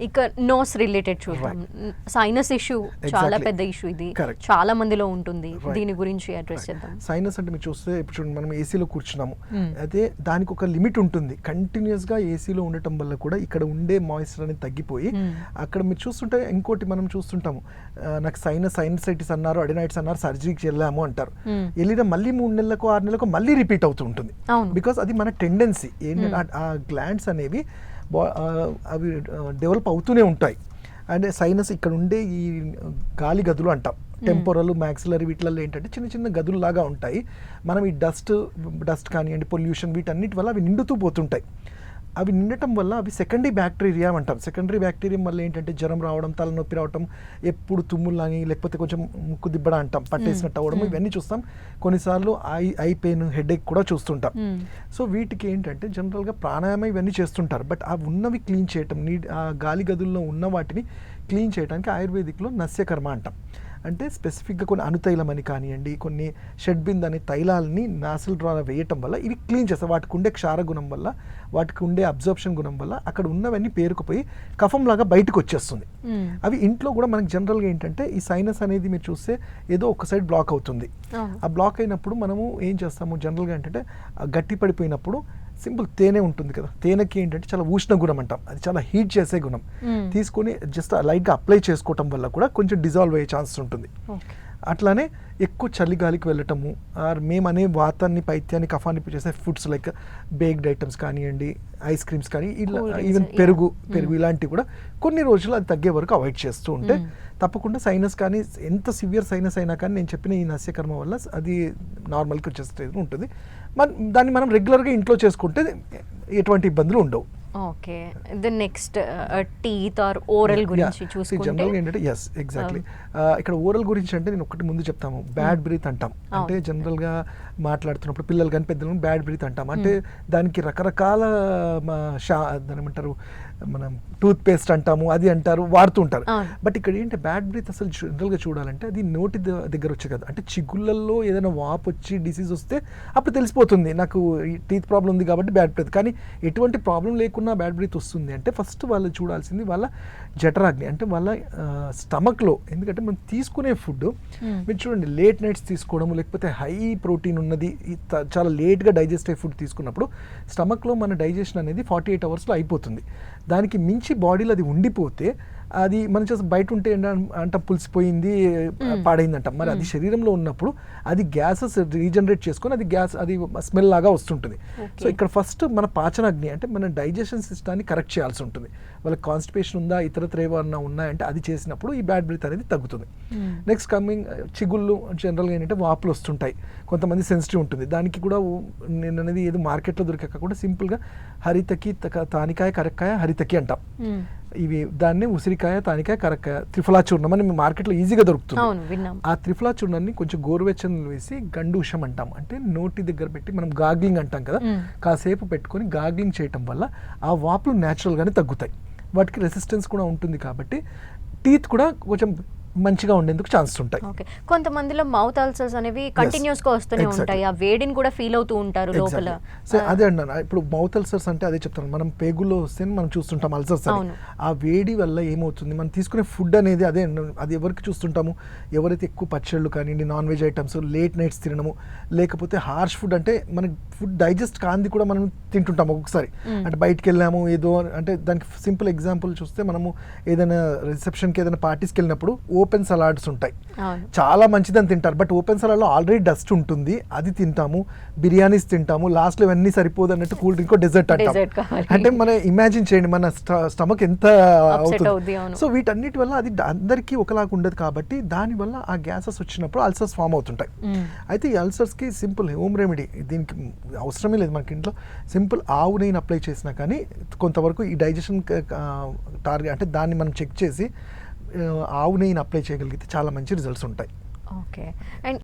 ఇక nose related చూద్దాం sinus issue చాలా. పెద్ద ఇష్యూ ఇది. చాలా మందిలో ఉంటుంది. దీని గురించి అడ్రస్ చేద్దాం సైనస్ అంటే మీరు చూస్తే ఇప్పుడు చూడండి మనం ఏసీలో కూర్చున్నాము Hmm. అయితే దానికి ఒక లిమిట్ ఉంటుంది కంటిన్యూస్గా ఏసీలో ఉండటం వల్ల కూడా ఇక్కడ ఉండే మాయిశ్చర్ అనేది తగ్గిపోయి Hmm. అక్కడ మీరు చూస్తుంటే ఇంకోటి మనం చూస్తుంటాము నాకు సైనస్ సైనసైటిస్ అన్నారు అడినైట్స్ అన్నారు సర్జరీకి వెళ్ళాము అంటారు Hmm. వెళ్ళిన మళ్ళీ మూడు నెలలకు ఆరు నెలలకు మళ్ళీ రిపీట్ అవుతూ ఉంటుంది. బికాస్ అది మన టెండెన్సీ ఏంటంటే. ఆ- గ్లాండ్స్ అనేవి అవి డెవలప్ అవుతూనే ఉంటాయి. అండ్ సైనస్ ఇక్కడ ఉండే ఈ గాలి గదులు అంటాం. టెంపోరల్ మ్యాక్సిలరీ వీటిలలో ఏంటంటే చిన్న చిన్న గదులు లాగా ఉంటాయి. మనం ఈ డస్ట్ డస్ట్ కానివ్వండి పొల్యూషన్ వీటన్నిటి వల్ల అవి నిండుతూ పోతుంటాయి. అవి నిండటం వల్ల అవి సెకండరీ బ్యాక్టీరియా అంటాం. సెకండరీ బ్యాక్టీరియా వల్ల ఏంటంటే జ్వరం రావడం తలనొప్పి రావడం ఎప్పుడు తుమ్ములాని లేకపోతే కొంచెం ముక్కు దిబ్బడ అంటాం పట్టేసినట్టు అవ్వడం. ఇవన్నీ చూస్తాం. కొన్నిసార్లు ఐ ఐ పెయిన్ హెడేక్ కూడా చూస్తుంటాం. సో వీటికి ఏంటంటే జనరల్గా ప్రాణాయామం ఇవన్నీ చేస్తుంటారు. బట్ ఆ ఉన్నవి క్లీన్ చేయటం నీ ఆ గాలి గదుల్లో ఉన్న వాటిని క్లీన్ చేయడానికి ఆయుర్వేదిక్లో నస్యకర్మ అంటాం. అంటే స్పెసిఫిక్గా కొన్ని అనుతైలం అని కానివ్వండి కొన్ని షెడ్బింద్ అనే తైలాలని నాసల్ ద్వారా వేయటం వల్ల ఇవి క్లీన్ చేస్తాయి వాటికి ఉండే క్షార గుణం వల్ల వాటికి ఉండే అబ్జర్ప్షన్ గుణం వల్ల అక్కడ ఉన్నవన్నీ పేరుకుపోయి కఫం లాగా బయటకు వచ్చేస్తుంది. అవి ఇంట్లో కూడా మనకి జనరల్గా ఏంటంటే ఈ సైనస్ అనేది మీరు చూస్తే ఏదో ఒక సైడ్ బ్లాక్ అవుతుంది. ఆ బ్లాక్ అయినప్పుడు మనము ఏం చేస్తాము జనరల్గా ఏంటంటే గట్టి పడిపోయినప్పుడు సింపుల్ తేనె ఉంటుంది కదా తేనెకి ఏంటంటే చాలా ఉష్ణ గుణం అంటాం అది చాలా హీట్ చేసే గుణం. తీసుకొని జస్ట్ లైట్గా అప్లై చేసుకోవటం వల్ల కూడా కొంచెం డిజాల్వ్ అయ్యే ఛాన్సెస్ ఉంటుంది. అట్లానే ఎక్కువ చలిగాలికి వెళ్ళటము ఆర్ మేము అనే వాతాన్ని పైత్యాన్ని కఫాన్ని చేసే ఫుడ్స్ లైక్ బేక్డ్ ఐటమ్స్ కానివ్వండి ఐస్ క్రీమ్స్ కానీ ఇలా ఈవెన్. పెరుగు పెరుగు. ఇలాంటివి కూడా కొన్ని రోజులు అది తగ్గే వరకు అవాయిడ్ చేస్తూ ఉంటే. తప్పకుండా సైనస్ కానీ ఎంత సివియర్ సైనస్ అయినా కానీ నేను చెప్పిన ఈ నస్యకర్మ వల్ల అది నార్మల్కి వచ్చే స్టేజ్ ఉంటుంది మన దాన్ని మనం రెగ్యులర్గా ఇంట్లో చేసుకుంటే ఎటువంటి ఇబ్బందులు ఉండవు okay. The next teeth or oral గురించి చూసుకుంటే. జనరల్గా ఏంటంటే ఎస్ ఎగ్జాక్ట్లీ ఇక్కడ ఓరల్ గురించి అంటే నేను ఒకటి ముందు చెప్తాము. బ్యాడ్ బ్రీత్ అంటాం. అంటే అవును. జనరల్గా మాట్లాడుతున్నప్పుడు పిల్లలు కానీ పెద్దలు బ్యాడ్ బ్రీత్ అంటాం. అంటే దానికి రకరకాల షా దాని ఏమంటారు? మనం టూత్ పేస్ట్ అంటాము అది అంటారు వాడుతూ ఉంటారు. బట్ ఇక్కడ ఏంటి బ్యాడ్ బ్రీత్ అసలు జనరల్గా చూడాలంటే అది నోటి దగ్గర వచ్చే కదా. అంటే చిగుళ్ళల్లో ఏదైనా వాపు వచ్చి డిసీజ్ వస్తే అప్పుడు తెలిసిపోతుంది. నాకు టీత్ ప్రాబ్లం ఉంది కాబట్టి బ్యాడ్ బ్రీత్ కానీ ఎటువంటి ప్రాబ్లం లేకున్నా బ్యాడ్ బ్రీత్ వస్తుంది. అంటే ఫస్ట్ వాళ్ళు చూడాల్సింది వాళ్ళ జఠరాగ్ని అంటే వాళ్ళ స్టమక్లో. ఎందుకంటే మనం తీసుకునే ఫుడ్. మీరు చూడండి లేట్ నైట్స్ తీసుకోవడం లేకపోతే హై ప్రోటీన్ ఉన్నది చాలా లేట్గా డైజెస్ట్ అయ్యే ఫుడ్ తీసుకున్నప్పుడు స్టమక్లో మన డైజెషన్ అనేది ఫార్టీ ఎయిట్ అవర్స్లో అయిపోతుంది. దానికి మించి బాడీలో అది ఉండిపోతే అది మనం చేసి బయట ఉంటే అంట పులిసిపోయింది పాడైంది అంటాం మరి అది శరీరంలో ఉన్నప్పుడు అది గ్యాసెస్ రీజనరేట్ చేసుకొని అది గ్యాస్ అది స్మెల్ లాగా వస్తుంటుంది. సో. ఇక్కడ ఫస్ట్ మన పాచనాగ్ని అంటే మన డైజెషన్ సిస్టాన్ని కరెక్ట్ చేయాల్సి ఉంటుంది. వాళ్ళకి కాన్స్టిపేషన్ ఉందా ఇతరత్ర ఏమన్నా ఉన్నాయంటే అది చేసినప్పుడు ఈ బ్యాడ్ బ్రీత్ అనేది తగ్గుతుంది. నెక్స్ట్ కమింగ్ చిగుళ్ళు జనరల్గా ఏంటంటే వాపులు వస్తుంటాయి. కొంతమంది సెన్సిటివ్ ఉంటుంది. దానికి కూడా నేను అనేది ఏదో మార్కెట్లో దొరికాక కూడా సింపుల్గా హరితకి తక- తానికాయ కరక్కాయ హరితకి అంటాం. ఇవి దాన్ని ఉసిరికాయ తానికాయ కరక్కాయ త్రిఫలా చూర్ణం అని మార్కెట్లో ఈజీగా దొరుకుతుంది. ఆ త్రిఫలా చూర్ణాన్ని కొంచెం గోరువెచ్చని వేసి గండూషం అంటాం. అంటే నోటి దగ్గర పెట్టి మనం గాగ్లింగ్ అంటాం కదా. కాసేపు పెట్టుకొని గాగ్లింగ్ చేయటం వల్ల ఆ వాపులు న్యాచురల్గానే తగ్గుతాయి. వాటికి రెసిస్టెన్స్ కూడా ఉంటుంది కాబట్టి టీత్ కూడా కొంచెం మంచిగా ఉండేందుకు ఛాన్సెస్ ఉంటాయి. ఓకే. కొంతమందిలో మౌత్ అల్సర్స్ అనేవి కంటిన్యూస్గా వస్తూనే. ఉంటాయి. ఆ వేడిని కూడా ఫీల్ అవుతూ ఉంటారు లోపల. సో అదే అన్నాను. ఇప్పుడు మౌత్ అల్సర్స్ అంటే అదే చెప్తాను. మనం పేగుల్లో వస్తే మనం చూస్తుంటాం అల్సర్స్ అని. ఆ వేడి వల్ల ఏమవుతుంది? మనం తీసుకునే ఫుడ్ అనేది అదే. అది ఎవరికి చూస్తుంటాము? ఎవరైతే ఎక్కువ పచ్చళ్ళు కానివ్వండి non veg items late nights తినడము లేకపోతే హార్ష్ ఫుడ్ అంటే మనకి ఫుడ్ డైజెస్ట్ కాంది కూడా మనం తింటుంటాం ఒక్కొక్కసారి. అంటే బయటికి వెళ్ళాము ఏదో అంటే దానికి సింపుల్ ఎగ్జాంపుల్ చూస్తే మనము ఏదైనా రిసెప్షన్కి ఏదైనా పార్టీస్కి వెళ్ళినప్పుడు ఓపెన్ సలాడ్స్ ఉంటాయి. చాలా మంచిదని తింటారు. బట్ ఓపెన్ సలాడ్లో ఆల్రెడీ డస్ట్ ఉంటుంది. అది తింటాము. బిర్యానీస్ తింటాము. లాస్ట్లో ఇవన్నీ సరిపోదు అన్నట్టు కూల్ డ్రింక్ డెజర్ట్ అంటాం. అంటే మనం ఇమాజిన్ చేయండి మన స్టమక్ ఎంత అవుతుంది. సో వీటన్నిటి వల్ల అది అందరికీ ఒకలాగా ఉండదు కాబట్టి దానివల్ల ఆ గ్యాసెస్ వచ్చినప్పుడు అల్సర్స్ ఫామ్ అవుతుంటాయి. అయితే ఈ అల్సర్స్కి సింపుల్ హోమ్ రెమెడీ దీనికి అవసరమే లేదు మనకి ఇంట్లో. సింపుల్ ఆవు నెయ్యిని అప్లై చేసినా కానీ కొంతవరకు ఈ డైజెషన్ టార్గెట్ అంటే దాన్ని మనం చెక్ చేసి ఆవు నెయ్యిని అప్లై చేయగలిగితే చాలా మంచి రిజల్ట్స్ ఉంటాయి. ఓకే. అండ్